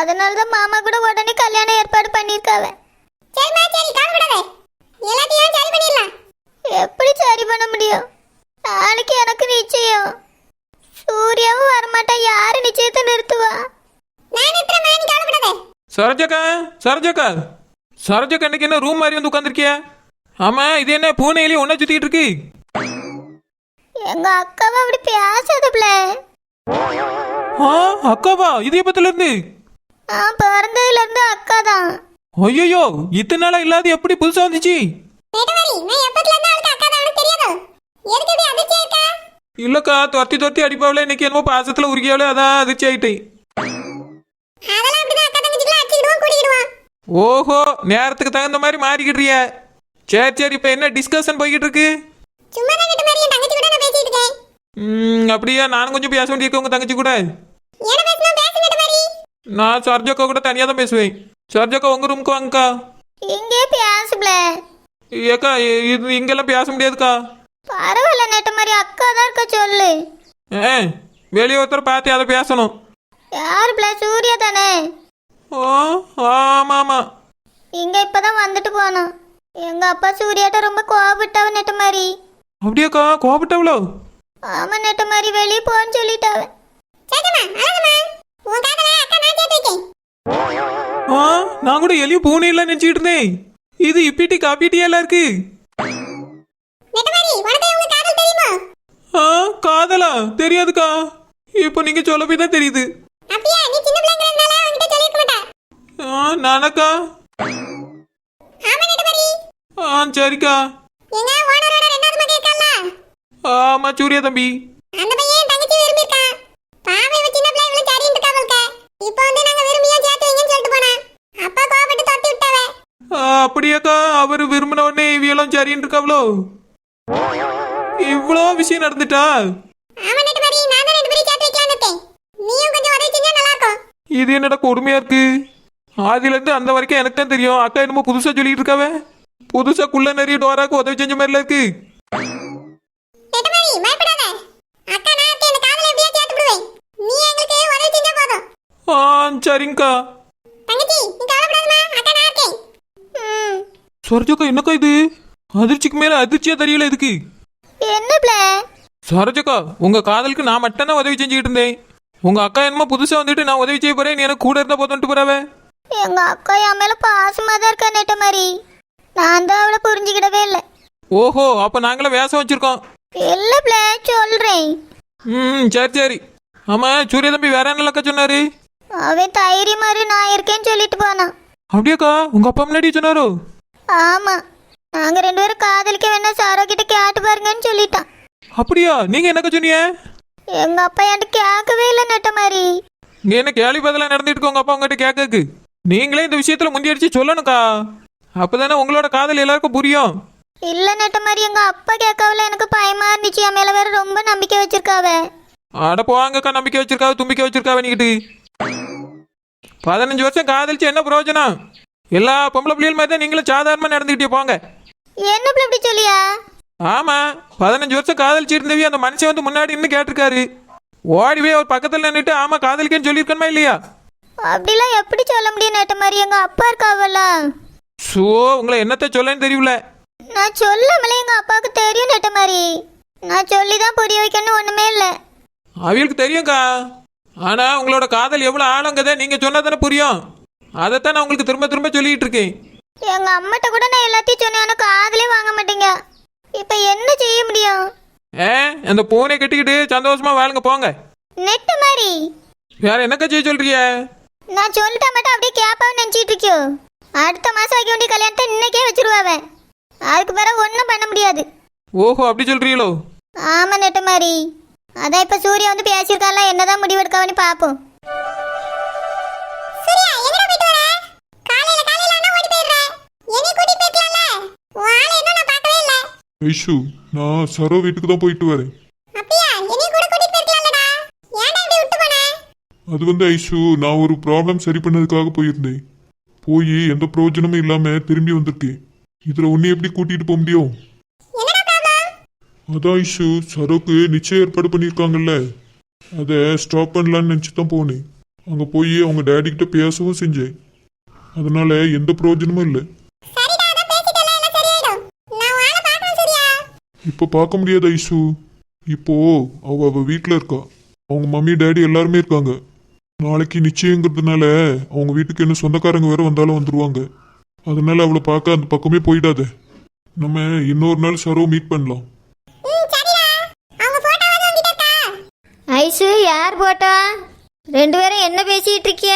அதனால தான் மாமா கூட உடனே கல்யாணம் ஏற்பாடு பண்ணியிருக்காவ. சரிம்மா சரி கவலைப்படாத எல்லாத்தையும் சரி பண்ணிடலாம். எப்படி சரி பண்ண முடியும்? நாளைக்கு எனக்கு நிச்சயம். சூர்யாவும் வரமாட்டான் யாரு நிச்சயத்தை நிறுத்துவா? நான் நிறுத்துறேன் நீ கவலைப்படாத சரோஜக்கா சரோஜக்கா. சரோஜக்கா இன்னைக்கு என்ன ரூம் மாதிரி வந்து உட்காந்துருக்கிய ஆமா இது என்ன பூனையிலேயே ஒன்றா சுத்திட்டு இருக்கு? எங்க அக்காவை அப்படி பேசாதப்ல. ஆ அக்காவா? இது எப்பத்துல இருந்து? நான் பிறந்ததுல இருந்து அக்கா தான். ஐயோ இத்தனை நாளா இல்லாத எப்படி புதுசா வந்துச்சு? இல்லக்கா துரத்தி துரத்தி அடிப்பாவில இன்னைக்கு என்னமோ பாசத்துல உருகியாவில அதான் அதிர்ச்சி கூடிக்கிடுவோம் ஓஹோ நேரத்துக்கு தகுந்த மாதிரி மாறிக்கிட்டுறிய சரி சரி இப்போ என்ன டிஸ்கஷன் போய்கிட்டு இருக்கு அப்படியா நானும் கொஞ்சம் பேச வேண்டியிருக்கேன் உங்க தங்கச்சி கூட என்ன பேசணும் பேசு நெட்டவரி நான் சர்ஜக்கா கூட தனியாக தான் பேசுவேன். சர்ஜக்கா உங்க ரூமுக்கு வாங்கக்கா. இங்கே பேசுப்ல ஏக்கா இது இங்கெல்லாம் பேச முடியாதுக்கா. பரவாயில்ல நெட்ட மாதிரி அக்கா தான் இருக்க சொல்லு. ஏ வெளியே ஒருத்தர் பார்த்து அதை பேசணும். யார் பிள்ளை? சூர்யா தானே? ஓ ஆமாம். ஆமாம் இங்க இப்பதான் வந்துட்டு போனோம் எங்க அப்பா சூர்யாட்ட ரொம்ப கோவப்பட்டவ நெட்ட மாதிரி. அப்படியாக்கா கோபப்பட்டவளோ ஆமா நெட்ட மாதிரி வெளியே போன்னு சொல்லிட்டாவ. ஆ நான் கூட எலியும் பூனை எல்லாம் நினச்சிக்கிட்டு இருந்தேன். இது இப்பிட்டி காப்பிட்டி எல்லாம் இருக்கு? ஆ காதலா? தெரியாதுக்கா. இப்போ நீங்க சொல்ல போய் தான் தெரியுது. நானக்கா? ஆ சரிக்கா. ஆமா சூர்யா தம்பி அந்த பையன் தங்கச்சி விரும்பி இருக்கான் பாவை இவ சின்ன பிள்ளை இவ்வளவு சரின்னு இருக்கா போல்க இப்போ வந்து நாங்க விரும்பியா சேர்த்து வைங்கன்னு சொல்லிட்டு போனா அப்பா கோவப்பட்டு தொத்தி விட்டாவ ஆ, அப்படியாக்கா? அவர் விரும்பின உடனே இவியெல்லாம் சரின்னு இருக்காவளோ இவ்வளோ விஷயம் நடந்துட்டா? இது என்னடா கொடுமையா இருக்கு? ஆதியிலேருந்து அந்த வரைக்கும் எனக்கு தான் தெரியும். அக்கா என்னமோ புதுசா சொல்லிட்டு இருக்காவ? புதுசா குள்ள நிறைய டோராக்கு உதவி செஞ்ச மாதிரில இருக்கு. நெட்டவரி பயப்படாத அக்கா நான் இருக்கேன் இந்த காதல எப்படியா சேர்த்து விடுவேன் நீ எங்களுக்கு உதவி செஞ்சா போதும் ஆ சரிங்கக்கா தங்கச்சி நீ கவலைப்படாதம்மா அக்கா நான் இருக்கேன் ம் சரோஜக்கா என்னக்கா இது? அதிர்ச்சிக்கு மேல அதிர்ச்சியா தெரியல இதுக்கு. என்ன பிள்ளை சரோஜக்கா உங்க காதலுக்கு நான் மட்டும் தான் உதவி செஞ்சுக்கிட்டு இருந்தேன். உங்க அக்கா என்னமோ புதுசா வந்துட்டு நான் உதவி செய்ய போறேன் நீ எனக்கு கூட இருந்தா போதும்ட்டு போறாவ. எங்க அக்கா என் மேல பாசமா தான் இருக்கா நெட்ட மாதிரி. நான் தான் அவளை புரிஞ்சுக்கிடவே இல்லை. ஓஹோ அப்ப நாங்களே வேஷம் வச்சிருக்கோம். இல்ல பிள்ளை சொல்றேன். ம் சரி சரி. ஆமா சூரிய தம்பி வேற என்ன அக்கா சொன்னாரு? அவன் தைரியம் மாதிரி நான் இருக்கேன்னு சொல்லிட்டு போனான். அப்படியாக்கா உங்க அப்பா முன்னாடி சொன்னாரோ? ஆமா. நாங்க ரெண்டு பேரும் காதலிக்க வேணா சாரோ கிட்ட கேட்டு பாருங்கன்னு சொல்லிட்டான் அப்படியா? நீங்க என்னக்கா சொன்னீங்க? எங்க அப்பா என்கிட்ட கேட்கவே இல்லை நெட்ட மாதிரி நீ என்ன கேள்வி பதிலாக நடந்துட்டு உங்க அப்பா உங்ககிட்ட கேட்கக்கு நீங்களே இந்த விஷயத்துல முந்தி அடிச்சு சொல்லணும்க்கா. அப்பதானே உங்களோட காதல் எல்லாருக்கும் புரியும். இல்ல நெட்ட மாதிரி எங்க அப்பா கேட்கவில்ல எனக்கு பயமா இருந்துச்சு. என் மேல வேற ரொம்ப நம்பிக்கை வச்சிருக்காவ. அட போவாங்கக்கா நம்பிக்கை வச்சிருக்காவ தும்பிக்கை வச்சிருக்காவ நீக்கிட்டு. பதினஞ்சு வருஷம் காதலிச்சு என்ன பிரயோஜனம்? எல்லா பொம்பளை பிள்ளைகள் மாதிரி தான் நீங்களும் சாதாரணமாக நடந்துக்கிட்டே போங்க. என்ன பிள்ளை இப்படி சொல்லியா? ஆமா பதினஞ்சு வருஷம் காதலிச்சு இருந்தவி அந்த மனுஷன் வந்து முன்னாடி நின்று கேட்டிருக்காரு. ஓடி போய் அவர் பக்கத்தில் நின்றுட்டு ஆமா காதலிக்கன்னு சொல்லியிருக்கணுமா இல்லையா? அப்படிலாம் எப்படி சொல்ல முடியும் நெட்ட மாதிரி? எங்க அப்பா இருக்காவல்ல? ஸோ உங்களை என்னத்த சொல்லன்னு தெரியல. நான் சொல்லாமலே எங்க அப்பாவுக்கு தெரியும் நெட்ட மாதிரி. நான் சொல்லி தான் புரிய வைக்கணும் ஒண்ணுமே இல்லை. அவங்களுக்கு தெரியும்க்கா. ஆனா உங்களோட காதல் எவ்வளோ ஆழங்கதை நீங்க சொன்னா தானே புரியும். அதைத்தான் நான் உங்களுக்கு திரும்ப திரும்ப சொல்லிட்டு இருக்கேன். எங்க அம்மாட்ட கூட நான் எல்லாத்தையும் சொன்னேன். ஆனா காதலே வாங்க மாட்டேங்க. இப்ப என்ன செய்ய முடியும்? ஏ அந்த பூனை கட்டிக்கிட்டு சந்தோஷமா வாழுங்க போங்க. நெட்ட மாதிரி. வேற என்னக்கா செய்ய சொல்றீங்க? நான் சொல்லிட்டா மட்டும் அப்படியே கேப்பான்னு நினச்சிட்டு இருக்கியோ? அடுத்த மாசம் வைக்க வேண்டிய கல்யாணத்தை இன்னைக்கே வச்சிருவாவ அதுக்கு பிறகு ஒன்றும் பண்ண முடியாது. ஓஹோ அப்படி சொல்றீங்களோ? ஆமா நெட்ட மாதிரி. அதான் இப்ப சூர்யா வந்து பேசியிருக்கால என்னதான் முடிவு எடுக்காவன்னு பார்ப்போம் ஐஷு நான் சரோ வீட்டுக்கு தான் போயிட்டு வரேன். அது வந்து ஐஷு நான் ஒரு ப்ராப்ளம் சரி பண்ணதுக்காக போயிருந்தேன். போய் எந்த பிரயோஜனமும் இல்லாம திரும்பி வந்திருக்கேன். இதுல உன்னை எப்படி கூட்டிட்டு போக முடியும்? அதான் ஐஷு சரோக்கு நிச்சயம் ஏற்பாடு பண்ணியிருக்காங்கல்ல. அதை ஸ்டாப் பண்ணலான்னு நினச்சி தான் போனேன். அங்கே போய் அவங்க டேடி கிட்ட பேசவும் செஞ்சேன். அதனால எந்த பிரயோஜனமும் இல்லை சரிடா அதான் பேசிட்டல எல்லாம் சரியாயிடும் நான் உன் ஆளை பார்க்கணும் சூர்யா இப்போ பார்க்க முடியாது ஐஷு இப்போ அவ அவ வீட்டில் இருக்கா. அவங்க மம்மி டேடி எல்லாருமே இருக்காங்க. நாளைக்கு நிச்சயங்கிறதுனால அவங்க வீட்டுக்கு என்ன சொந்தக்காரங்க வேற வந்தாலும் வந்துருவாங்க. அதனால அவளை பார்க்க அந்த பக்கமே போயிடாத. நம்ம இன்னொரு நாள் சரோ மீட் பண்ணலாம். ஐசு யார் போட்டா ரெண்டு பேரும் என்ன பேசிட்டு இருக்கிய?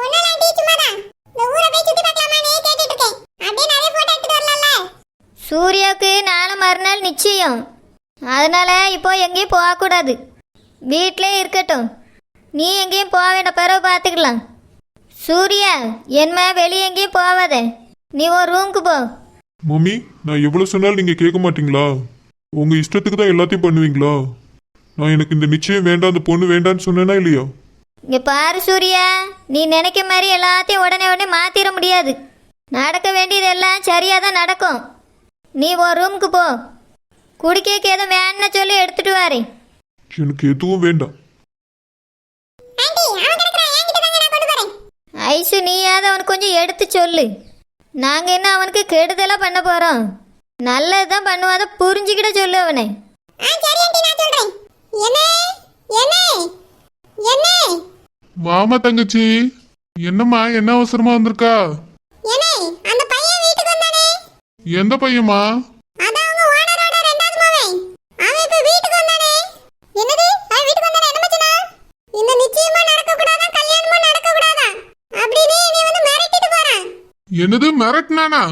ஒண்ணும் இல்ல சும்மா தான் இந்த ஊரை போய் சுத்தி பார்க்கலாமான்னு கேட்டுட்டு இருக்கேன். அப்படியே நிறைய போட்டோ சூர்யாவுக்கு நாளை மறுநாள் நிச்சயம். அதனால இப்போ எங்கேயும் போகக்கூடாது. வீட்டிலே இருக்கட்டும். நீ எங்கேயும் போக வேண்டாம். பிறகு பார்த்துக்கலாம். சூர்யா என்ன வெளியே எங்கேயும் போகாத. நீ ஒரு ரூமுக்கு போ. மம்மி நான் எவ்வளோ சொன்னாலும் நீங்கள் கேட்க மாட்டீங்களா? உங்கள் இஷ்டத்துக்கு தான் எல்லாத்தையும் பண்ணுவீங்களா? நான் எனக்கு இந்த நிச்சயம் வேண்டாம் அந்த பொண்ணு வேண்டான்னு சொன்னேனா இல்லையா? இங்கே பாரு சூர்யா நீ நினைக்க மாதிரி எல்லாத்தையும் உடனே உடனே மாற்றிட முடியாது. நடக்க வேண்டியது எல்லாம் சரியாக தான் நடக்கும். நீ ஒரு ரூமுக்கு போ. குடிக்கக்கு எதுவும் வேணும்னு சொல்லி எடுத்துட்டு வாரேன் எனக்கு எதுவும் வேண்டாம். ஐசு நீயாவது அவனுக்கு கொஞ்சம் எடுத்து சொல்லு. நாங்கள் என்ன அவனுக்கு கெடுதலாக பண்ண போகிறோம் நல்லது தான் பண்ணுவாத புரிஞ்சுக்கிட்ட சொல்லு அவனை. வாமா தங்கச்சி என்னம்மா என்ன அவசரமா வந்திருக்கா? அந்த பையன் வீட்டுக்கு வந்தானே எந்த பையமா அதான் உங்க ஓனரோட ரெண்டாவது மகன் அவன் இப்ப வீட்டுக்கு வந்தானே. என்னது? மிரட்டினானா?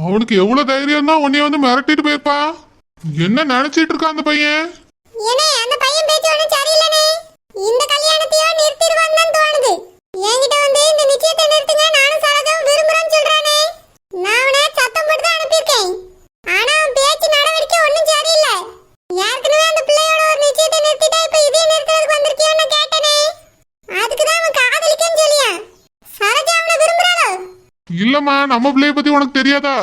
அவனுக்கு எவ்வளவு தைரியம் தான் உன்னைய வந்து மிரட்டிட்டு போயிருப்பா? என்ன நினைச்சிட்டு இருக்கா அந்த பையன் ஏனே அந்த பையன் பேச்சு ஒன்றும் சரியில்லைனே இந்த கல்யாணத்தையோ நிறுத்திடுவான்னு தான் தோணுது என்கிட்ட வந்து இந்த நிச்சயத்தை நிறுத்துங்க நானும் சரோஜாவும் விரும்புறேன்னு சொல்றானே நான் அவனை சத்தம் போட்டு தான் அனுப்பியிருக்கேன் ஆனா அவன் பேச்சு நடவடிக்கை ஒன்றும் சரியில்லை ஏற்கனவே அந்த பிள்ளையோட ஒரு நிச்சயத்தை நிறுத்திட்டா இப்ப இதையும் நிறுத்துறதுக்கு வந்திருக்கியோன்னு கேட்டனே அதுக்கு தான் அவன் காதலிக்கன்னு சொல்லியா சரோஜா அவனை விரும்புறாளோ இல்லம்மா நம்ம பிள்ளைய பத்தி உனக்கு தெரியாதா?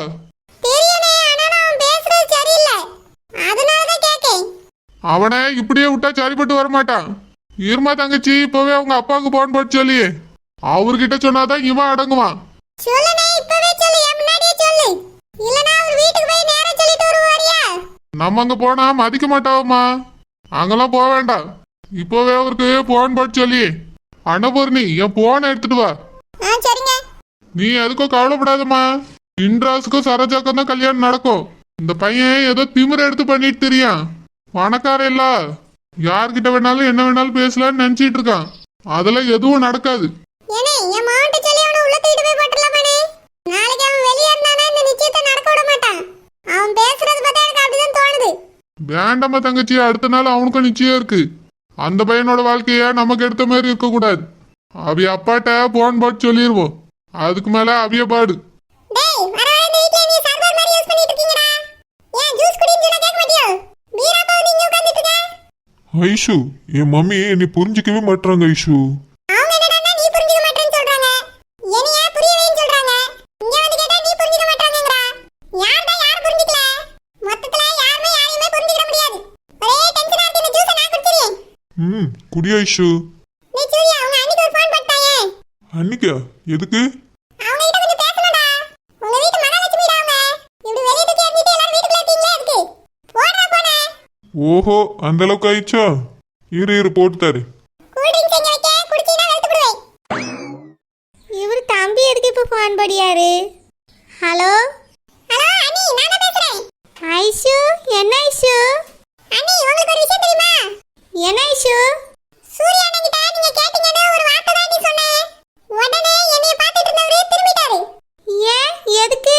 அவன் இப்படியே விட்டா சரிப்பட்டு வர மாட்டான் இருமா தங்கச்சி இப்பவே அவங்க அப்பாவுக்கு போன் போட்டு சொல்லி அவர்கிட்ட சொன்னாதான் இவன் அடங்குவான். நம்ம அங்க போனா மதிக்க மாட்டாவம்மா. அங்கெல்லாம் போக வேண்டாம். இப்போவே அவருக்கு போன் போட்டு சொல்லி அன்னபூர்ணி என் போனை எடுத்துட்டு வா. நீ எதுக்கும் கவலைப்படாதம்மா. இன்ட்ராஸுக்கும் சரோஜாக்கும் தான் கல்யாணம் நடக்கும். இந்த பையன் ஏதோ திமிர எடுத்து பண்ணிட்டு தெரியும் பணக்காரன் இல்ல. யார்கிட்ட வேணாலும் என்ன வேணாலும் பேசலாம்னு நினைச்சிட்டு இருக்கான். அதெல்லாம் எதுவும் நடக்காது. வேண்டாமா தங்கச்சி அடுத்த நாள் அவனுக்கும் நிச்சயம் இருக்கு. அந்த பையனோட வாழ்க்கைய நமக்கு எடுத்த மாதிரி இருக்கக்கூடாது. அவிய அப்பாட்ட போன் போட்டு சொல்லிடுவோம் அதுக்கு மேல அவிய பாடு. நீ ஐஷு என் மம்மி என்னை புரிஞ்சிக்கவே மாட்டாங்க ஐஷு. அவங்க என்னடா நீ புரிஞ்சுக்க மாட்டேன்னு சொல்றாங்க என்னையா புரியவேன்னு சொல்றாங்க இங்க வந்து கேட்டா நீ புரிஞ்சுக்க மாட்டாங்கங்கடா யார்டா யார் புரிஞ்சுக்கல மொத்தத்துல யாருமே யாரையுமே புரிஞ்சுக்க முடியாது ஒரே டென்ஷனா இருக்கு இந்த ஜூஸை நான் குடிச்சிருவேன் ம் குடி ஐஷு நீ சூர்யா அவங்க அன்னைக்கு ஒரு ஃபோன் பண்ணிட்டாயே அன்னிக்கா எதுக்கு அவங்க கிட்ட கொஞ்சம் பேசணும்டா உங்க வீட்டு மகாலட்சுமிடா அவங்க இப்படி வெளிய தூக்கி எறிஞ்சிட்டு எல்லாரும் வீட்டுக்குள்ள இருக்கீங்களே அதுக்கு போடுறா போன ஓஹோ அந்த அளவுக்கு ஆயிடுச்சா? இரு இரு போட்டு தரு. இவர் தம்பி எதுக்கு இப்போ ஃபோன் படியாரு ஹலோ ஹலோ அண்ணி நான் பேசுறேன். ஐஷு என்ன ஐஷு? அண்ணி உங்களுக்கு ஒரு விஷயம் தெரியுமா? என்ன ஐஷு? சூர்யா அண்ணன்கிட்ட நீங்க கேட்டீங்கன்னு ஒரு வார்த்தை தான் சொன்னேன். உடனே என்னைய பார்த்துட்டு இருந்தவரு திரும்பிட்டாரு. ஏன் எதுக்கு?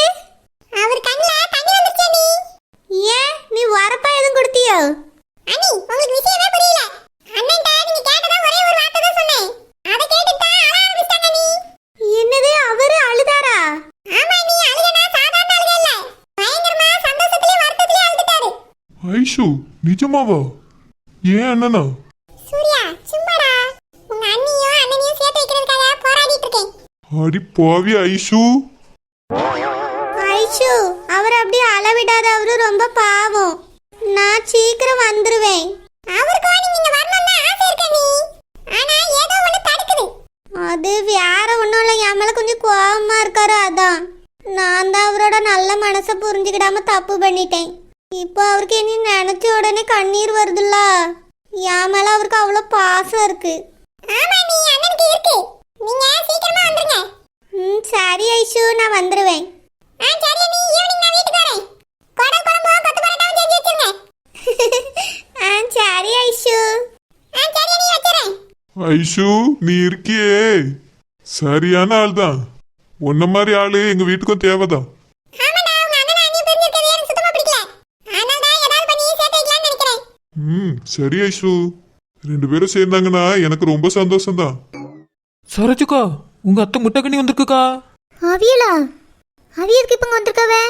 அவர் கண்ணில் தண்ணி வந்துச்சு அம்மாவா ஏன் அண்ணனா? சூர்யா சும்மாடா. உங்க அண்ணியும் அண்ணனையும் சேர்த்து வைக்கிறதுக்காக போராடிட்டு இருக்கேன். அடி போவி ஐஷு. ஐஷு அவர் அப்படியே அளவிடாத அவரு ரொம்ப பாவம். நான் சீக்கிரம் அவ்வளவு பாசம் இருக்கு. ஆமா நீ அண்ணனுக்கு இருக்கு. நீங்க சீக்கிரமா வந்துருங்க. ம் சரி ஐஷு நான் வந்துருவேன். ஆ சரி நீ ஈவினிங் நான் வீட்டுக்கு வரேன். குடம் குழம்பு கொத்து பரோட்டாவும் செஞ்சு வச்சிருங்க. ஆ சரி ஐஷு. ஆ சரி நீ வச்சிரேன் ஐஷு நீ இருக்கியே. சரியான ஆள் தான் உன்ன மாதிரி ஆளு எங்க வீட்டுக்கும் தேவைதான். ஆமாடா உங்க அண்ணன் அண்ணி பிரிஞ்சிருக்கிறது எனக்கு சுத்தமா பிடிக்கல. அதனால தான் ஏதாவது பண்ணி சேர்த்து வைக்கலாம்னு நினைக்கிறேன். ம் சரி ஐஷு. ரெண்டு பேரும் சேர்ந்தாங்கன்னா எனக்கு ரொம்ப சந்தோஷம்தான். சரோஜக்கா உங்க அத்தை முட்டைக்கண்ணி வந்திருக்குக்கா? அவியலா? அவியலுக்கு இப்போ வந்திருக்காவே?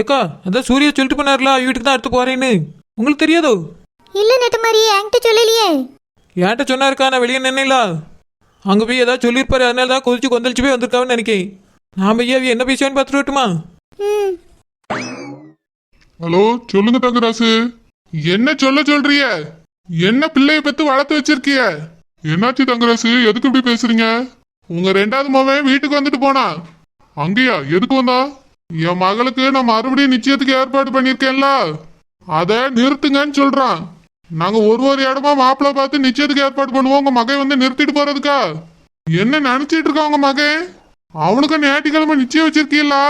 ஏக்கா அதான் சூர்யா சொல்லிட்டு போனார்ல அவ வீட்டுக்கு தான் அடுத்து போறேன்னு. உங்களுக்கு தெரியாதோ? இல்லை நெட்ட மாதிரி என்கிட்ட சொல்லலையே. ஏன்ட்ட சொன்னாருக்கா நான் வெளியே நின்னேல அங்கே போய் ஏதாவது சொல்லியிருப்பாரு அதனால தான் கொதிச்சு கொந்தளிச்சு போய் வந்திருக்கான்னு நினைக்கிறேன் நான் போய் அவ என்ன பேசுவான்னு பார்த்துட்டு வரட்டுமா? ஹலோ சொல்லுங்க தங்கராசு. என்ன சொல்ல சொல்றிய என்ன பிள்ளைய பெத்து வளர்த்து வச்சிருக்கிய? என்னாச்சு தங்கராசு? எதுக்கு இப்படி பேசுறீங்க? உங்க ரெண்டாவது மகன் வீட்டுக்கு வந்துட்டு போனா? அங்கேயா? எதுக்கு வந்தா? என் மகளுக்கு நான் மறுபடியும் நிச்சயத்துக்கு ஏற்பாடு பண்ணிருக்கேன்ல அத நிறுத்துங்கன்னு சொல்றான். நாங்க ஒரு ஒரு இடமா மாப்பிள்ள பார்த்து நிச்சயத்துக்கு ஏற்பாடு பண்ணுவோம். உங்க மகன் வந்து நிறுத்திட்டு போறதுக்கா? என்ன நினைச்சிட்டு இருக்கா உங்க மகன்? அவனுக்கு ஞாயிற்றுக்கிழமை நிச்சயம் வச்சிருக்கீங்களா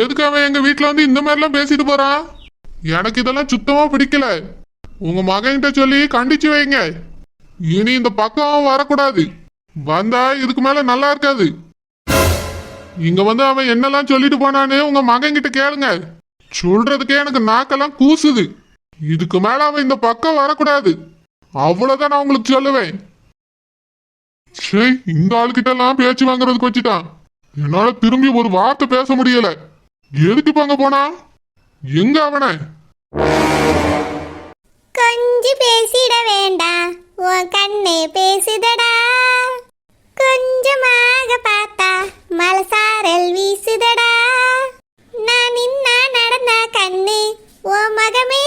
எதுக்கு அவன் எங்க வீட்டுல வந்து இந்த மாதிரிலாம் பேசிட்டு போறான்? எனக்கு இதெல்லாம் சுத்தமா பிடிக்கல. உங்க மகன்கிட்ட சொல்லி கண்டிச்சு வைங்க. இனி இந்த பக்கம் வரக்கூடாது. வந்தா இதுக்கு மேல நல்லா இருக்காது. இங்க வந்து அவன் என்னெல்லாம் சொல்லிட்டு போனான்னு உங்க மகன்கிட்ட கேளுங்க. சொல்றதுக்கே எனக்கு நாக்கெல்லாம் கூசுது. இதுக்கு மேல அவன் இந்த பக்கம் வரக்கூடாது. அவ்வளவுதான் நான் உங்களுக்கு சொல்லுவேன். சே இந்த ஆளுகிட்ட எல்லாம் பேச்சு வாங்குறதுக்கு வச்சுட்டான். என்னால திரும்பி ஒரு வார்த்தை பேச முடியல. எதுக்கு பங்க போனா? எங்க அவனை? கொஞ்சி பேசிட வேண்டாம் உன் கண்ணே பேசுதடா கொஞ்சமாக பார்த்தா மலசாரல் வீசுதடா நான் நின்னா நடந்த கண்ணு உன் மகமே